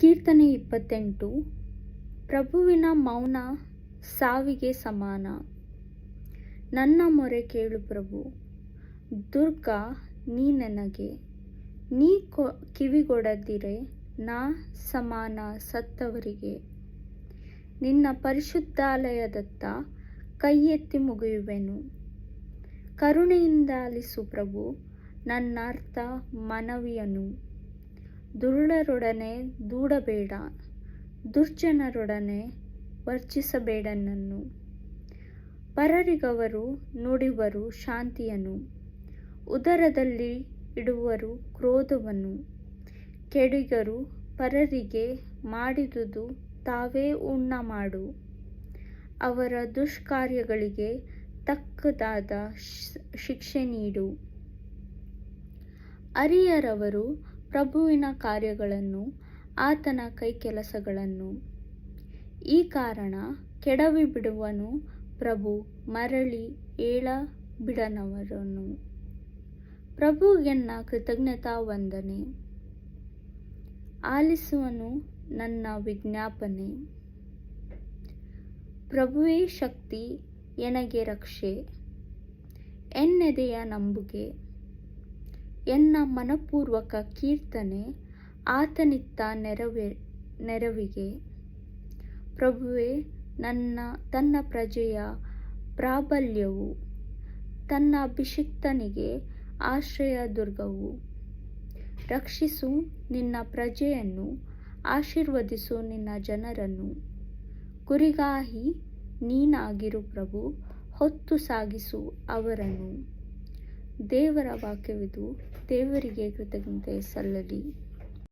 ಕೀರ್ತನೆ ಇಪ್ಪತ್ತೆಂಟು, ಪ್ರಭುವಿನ ಮೌನ ಸಾವಿಗೆ ಸಮಾನ. ನನ್ನ ಮೊರೆ ಕೇಳು ಪ್ರಭು, ದುರ್ಗ ನೀ ನನಗೆ. ನೀ ಕೊ, ಕಿವಿಗೊಡದಿರೆ ನಾ ಸಮಾನ ಸತ್ತವರಿಗೆ. ನಿನ್ನ ಪರಿಶುದ್ಧಾಲಯದತ್ತ ಕೈ ಎತ್ತಿ ಮುಗಿಯುವೆನು. ಕರುಣೆಯಿಂದ ಆಲಿಸು ಪ್ರಭು ನನ್ನ ಅರ್ಥ ಮನವಿಯನು. ದುರುಳರೊಡನೆ ದೂಡಬೇಡ, ದುರ್ಜನರೊಡನೆ ವರ್ಜಿಸಬೇಡ ನನ್ನು ಪರರಿಗವರು ನುಡಿವರು ಶಾಂತಿಯನ್ನು ಉದರದಲ್ಲಿ ಇಡುವರು ಕ್ರೋಧವನ್ನು ಕೆಡಿಗರು ಪರರಿಗೆ ಮಾಡಿದುದು ತಾವೇ ಉಣ್ಣ ಮಾಡು. ಅವರ ದುಷ್ಕಾರ್ಯಗಳಿಗೆ ತಕ್ಕದಾದ ಶಿಕ್ಷೆ ನೀಡು. ಅರಿಯರವರು ಪ್ರಭುವಿನ ಕಾರ್ಯಗಳನ್ನು, ಆತನ ಕೈಕೆಲಸಗಳನ್ನು. ಈ ಕಾರಣ ಕೆಡವಿ ಬಿಡುವನು ಪ್ರಭು, ಮರಳಿ ಏಳ ಬಿಡನವರನ್ನು ಪ್ರಭುಗೆನ್ನ ಕೃತಜ್ಞತಾ ವಂದನೆ. ಆಲಿಸುವನು ನನ್ನ ವಿಜ್ಞಾಪನೆ. ಪ್ರಭುವೇ ಶಕ್ತಿ, ಎನಗೆ ರಕ್ಷೆ. ಎನ್ನೆದೆಯ ನಂಬುಗೆ. ಎನ್ನ ಮನಪೂರ್ವಕ ಕೀರ್ತನೆ ಆತನಿತ್ತ ನೆರವೇ, ನೆರವಿಗೆ, ಪ್ರಭುವೇ, ನನ್ನ, ತನ್ನ ಪ್ರಜೆಯ ಪ್ರಾಬಲ್ಯವು, ತನ್ನ ಅಭಿಷಿಕ್ತನಿಗೆ ಆಶ್ರಯ ದುರ್ಗವು ರಕ್ಷಿಸು ನಿನ್ನ ಪ್ರಜೆಯನ್ನು, ಆಶೀರ್ವದಿಸು ನಿನ್ನ ಜನರನ್ನು. ಕುರಿಗಾಹಿ ನೀನಾಗಿರು ಪ್ರಭು, ಹೊತ್ತು ಸಾಗಿಸು ಅವರನ್ನು. ದೇವರ ವಾಕ್ಯವಿದು ದೇವರಿಗೆ ಕೃತಜ್ಞತೆ ಸಲ್ಲಲಿ.